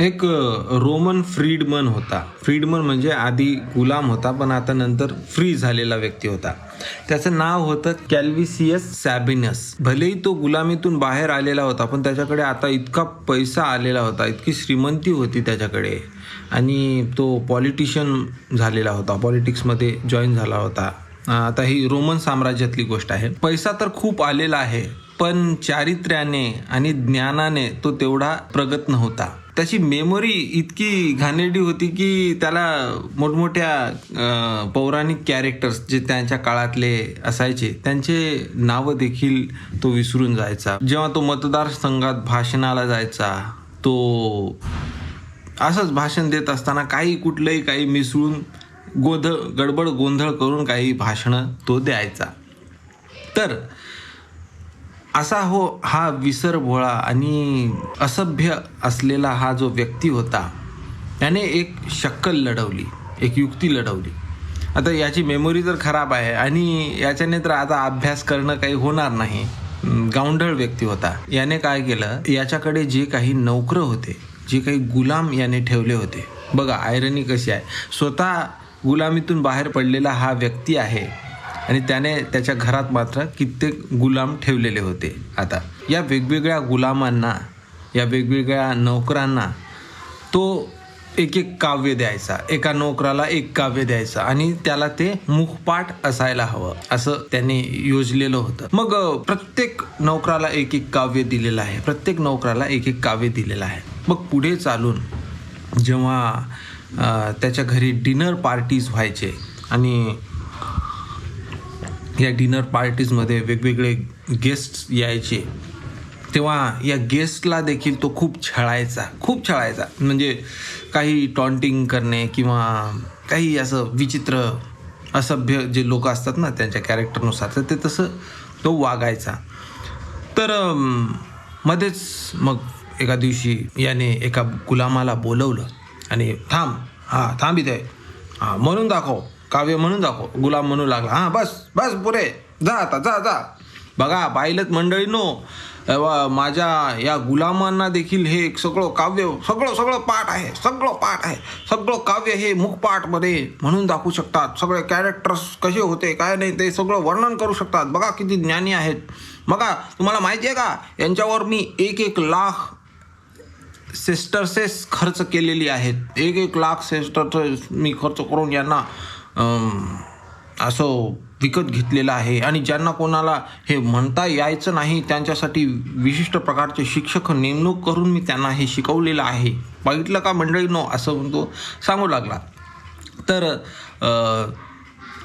एक Roman Fridman होता. Fridman म्हणजे आधी गुलाम होता पण आता नंतर फ्री झालेला व्यक्ती होता. त्याचं नाव होतं कॅल्विसियस सॅबिनस. भलेही तो गुलामीतून बाहेर आलेला होता पण त्याच्याकडे आता इतका पैसा आलेला होता इतकी श्रीमंती होती त्याच्याकडे. आणि तो पॉलिटिशियन झालेला होता पॉलिटिक्समध्ये जॉईन झाला होता. आता ही रोमन साम्राज्यातली गोष्ट आहे. पैसा तर खूप आलेला आहे पण चारित्र्याने आणि ज्ञानाने तो तेवढा प्रगत नव्हता. त्याची मेमोरी इतकी घाणेरडी होती की त्याला मोठमोठ्या पौराणिक कॅरेक्टर्स जे त्यांच्या काळातले असायचे त्यांचे नावं देखील तो विसरून जायचा. जेव्हा तो मतदारसंघात भाषणाला जायचा तो असंच भाषण देत असताना काही कुठलंही काही मिसळून गोंधळ गडबड गोंधळ करून काही भाषणं तो द्यायचा. तर असा हो हा विसरभोळा आणि असभ्य असलेला हा जो व्यक्ती होता त्याने एक शक्कल लढवली एक युक्ती लढवली. आता याची मेमोरी तर खराब आहे आणि याच्याने तर आता अभ्यास करणं काही होणार नाही. गावंढळ व्यक्ती होता. याने काय केलं याच्याकडे जे काही नोकरं होते जे काही गुलाम याने ठेवले होते. बघा आयरनी कशी आहे. स्वतः गुलामीतून बाहेर पडलेला हा व्यक्ती आहे आणि त्याने त्याच्या घरात मात्र कित्येक गुलाम ठेवलेले होते. आता या वेगवेगळ्या गुलामांना या वेगवेगळ्या नोकरांना तो एक एक काव्य द्यायचा एका नोकराला एक काव्य द्यायचा आणि त्याला ते मुखपाठ असायला हवं असं त्याने योजलेलं होतं. मग प्रत्येक नोकराला एक एक काव्य दिलेलं आहे प्रत्येक नोकराला एक एक काव्य दिलेलं आहे. मग पुढे चालून जेव्हा त्याच्या घरी डिनर पार्टीज व्हायचे आणि या डिनर पार्टीजमध्ये वेगवेगळे गेस्ट यायचे. तेव्हा या गेस्टला देखील तो खूप छळायचा खूप छळायचा. म्हणजे काही टॉन्टिंग करणे किंवा काही असं विचित्र असभ्य जे लोक असतात ना त्यांच्या कॅरेक्टरनुसार तर ते तसं तो वागायचा. तर मध्येच मग एका दिवशी याने एका गुलामाला बोलवलं आणि थांब हां थांब इथे. हां म्हणून दाखव. काव्य म्हणून दाखव गुलाम म्हणू लागला. हां बस बस पुरे जा आता जा जा. बघा पाहिलं मंडळींनो अ, माझ्या या गुलामांना देखील हे एक सगळं काव्य सगळं सगळं पाठ आहे सगळं पाठ आहे. सगळं काव्य हे मुखपाठमध्ये म्हणून दाखवू शकतात. सगळे कॅरेक्टर्स कसे होते काय नाही ते सगळं वर्णन करू शकतात. बघा किती ज्ञानी आहेत. बघा तुम्हाला माहिती आहे का? यांच्यावर मी एक एक लाख सिस्टर्सेस खर्च केलेली आहेत. एक एक लाख सिस्टर्सेस मी खर्च करून यांना असं विकत घेतलेलं आहे. आणि ज्यांना कोणाला हे म्हणता यायचं नाही त्यांच्यासाठी विशिष्ट प्रकारचे शिक्षक नेमणूक करून मी त्यांना हे शिकवलेलं आहे. बघितलं का मंडळी नो असं म्हणतो सांगू लागला. तर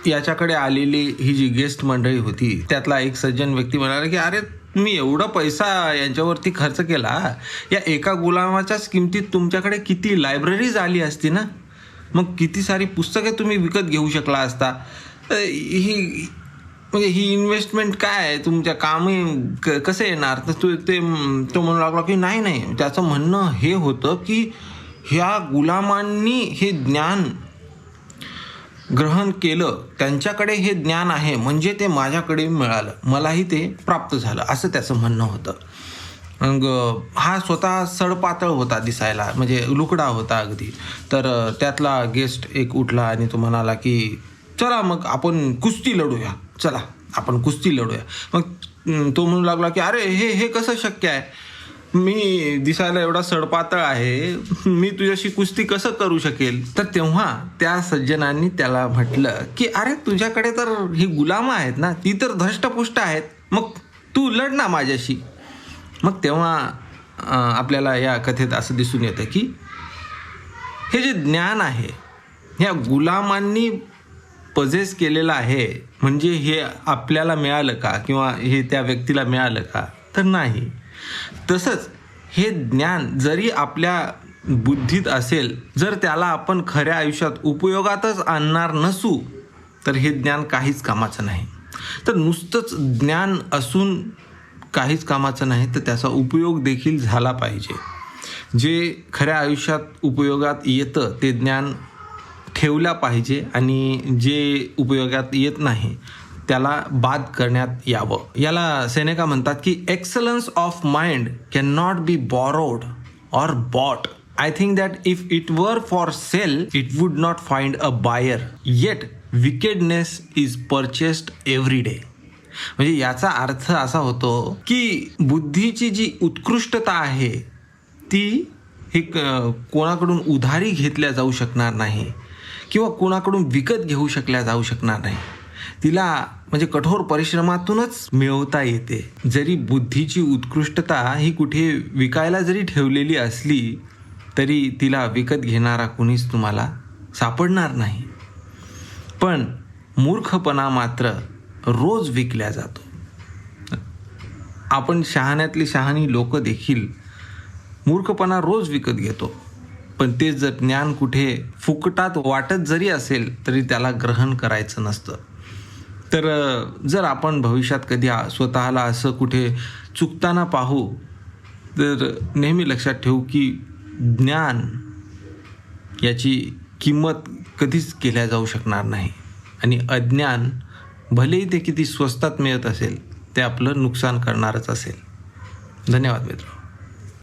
याच्याकडे आलेली ही जी गेस्ट मंडळी होती त्यातला एक सज्जन व्यक्ती म्हणाला की अरे तुम्ही एवढा पैसा यांच्यावरती खर्च केला? या एका गुलामाच्याच किमतीत तुमच्याकडे किती लायब्ररीज आली असती ना? मग किती सारी पुस्तके तुम्ही विकत घेऊ शकला असता? तर ही म्हणजे ही इन्व्हेस्टमेंट काय आहे? तुमच्या कामही क कसं येणार? तर तू ते तो म्हणू लागला की नाही नाही. त्याचं म्हणणं हे होतं की ह्या गुलामांनी हे ज्ञान ग्रहण केलं. त्यांच्याकडे हे ज्ञान आहे. म्हणजे ते माझ्याकडे मिळालं. मलाही ते प्राप्त झालं. असं त्याचं म्हणणं होतं. मग हा स्वतः सडपातळ होता दिसायला म्हणजे लुकडा होता अगदी. तर त्यातला गेस्ट एक उठला आणि तो म्हणाला की चला मग आपण कुस्ती लढूया. चला आपण कुस्ती लढूया. मग तो म्हणू लागला की अरे हे हे कसं शक्य आहे? मी दिसायला एवढा सडपातळ आहे. मी तुझ्याशी कुस्ती कसं करू शकेल? तर तेव्हा त्या सज्जनांनी त्याला म्हटलं की अरे तुझ्याकडे तर ही गुलाम आहेत ना. ती तर धष्टपुष्ट आहेत. मग तू लढ ना माझ्याशी. मग तेव्हा आपल्याला या कथेत असं दिसून येतं की हे जे ज्ञान आहे ह्या गुलामांनी पजेस केलेलं आहे म्हणजे हे आपल्याला मिळालं का? किंवा हे त्या व्यक्तीला मिळालं का? तर नाही. तसंच हे ज्ञान जरी आपल्या बुद्धीत असेल जर त्याला आपण खऱ्या आयुष्यात उपयोगातच आणणार नसू तर हे ज्ञान काहीच कामाचं नाही. तर नुसतंच ज्ञान असून काहीच कामाचं नाही तर त्याचा उपयोग देखील झाला पाहिजे. जे खऱ्या आयुष्यात उपयोगात येतं ते ज्ञान ठेवल्या पाहिजे आणि जे उपयोगात येत नाही त्याला बाद करण्यात यावं. याला सेनेका म्हणतात की excellence of mind cannot be borrowed or bought I think that if it were for sale it would not find a buyer yet wickedness is purchased every day म्हणजे याचा अर्थ असा होतो की बुद्धीची जी उत्कृष्टता आहे ती हे क- कोणाकडून उधारी घेतल्या जाऊ शकणार नाही किंवा कोणाकडून विकत घेऊ शकल्या जाऊ शकणार नाही. तिला म्हणजे कठोर परिश्रमातूनच मिळवता येते. जरी बुद्धीची उत्कृष्टता ही कुठे विकायला जरी ठेवलेली असली तरी तिला विकत घेणारा कुणीच तुम्हाला सापडणार नाही. पण मूर्खपणा मात्र रोज विकल्या जातो. आपण शहाण्यातली शहाणी लोक देखील मूर्खपणा रोज विकत घेतो. पण ते जर ज्ञान कुठे फुकटात वाटत जरी असेल तरी त्याला ग्रहण करायचं नसतं. तर जर आपण भविष्यात कधी स्वतःला असं कुठे चुकताना पाहू तर नेहमी लक्षात ठेवू की ज्ञान याची किंमत कधीच केल्या जाऊ शकणार नाही. आणि अज्ञान भलेही ते किती स्वस्तात मिळत असेल ते आपलं नुकसान करणारच असेल. धन्यवाद मित्र